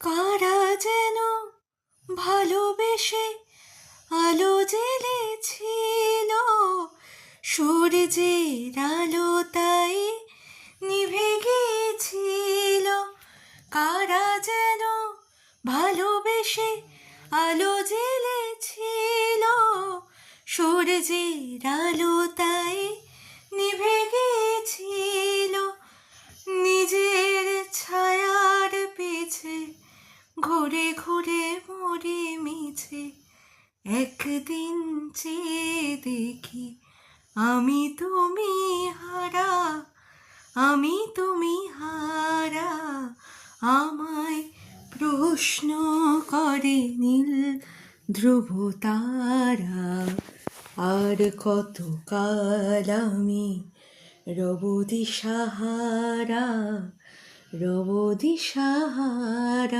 কারা যেন ভালোবেসে আলো জ্বেলেছিল। সূর্যের আলো তাই নিভে গিয়েছিল। কারা যেন ভালোবেসে আলো জ্বেলেছিল। সূর্যের আলো তাই নিভে গিয়েছিল। ঘুরে ঘুরে মরে মিছে, একদিন চেয়ে দেখি আমি তুমি হারা, আমি তুমি হারা। আমায় প্রশ্ন করে নীল ধ্রুব তারা আর কত কাল আমি রবদি সাহারা রবদি সাহারা।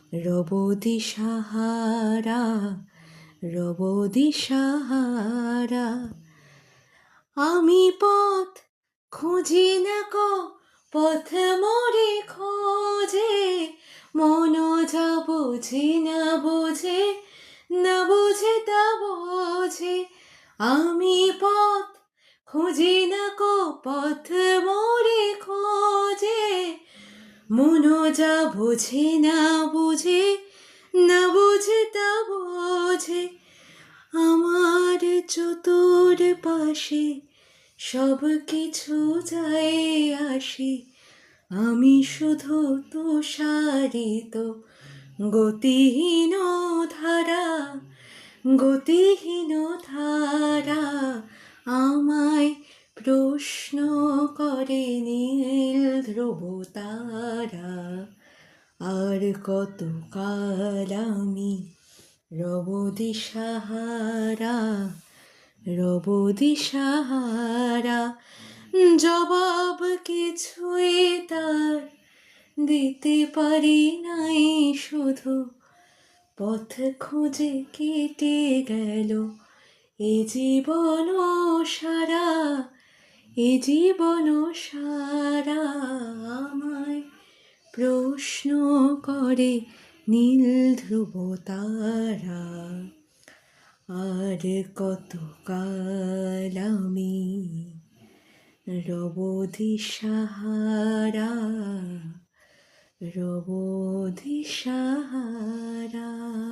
রবদি সাহারা রবদি সাহারা আমি পথ খুঁজি না কো পথ মরে খোঁজে, মন যা বোঝে না বোঝে না বোঝে তা বোঝে। আমি পথ খুঁজি না কো পথ মরে খোঁজে মন যা বোঝে না বোঝে না বোঝে তা বোঝে। আমার চতুর পাশে সব কিছু যায় আসে। আমি শুধু তুষারিত, গতিহীন ধারা গতিহীন ধারা আমায় প্রশ্ন করে নীল ধ্রুব তারা আর কত কাল আমি রবদি সাহারা রবদি সাহারা, জবাব কিছুই তার দিতে পারি নাই, শুধু পথ খুঁজে কেটে গেল এ জীবন সারা। এ জীবন সারা আমায় প্রশ্ন করে নীল ধ্রুব তারা। আর কত কাল আমি রবধি সাহারা রবধি সাহারা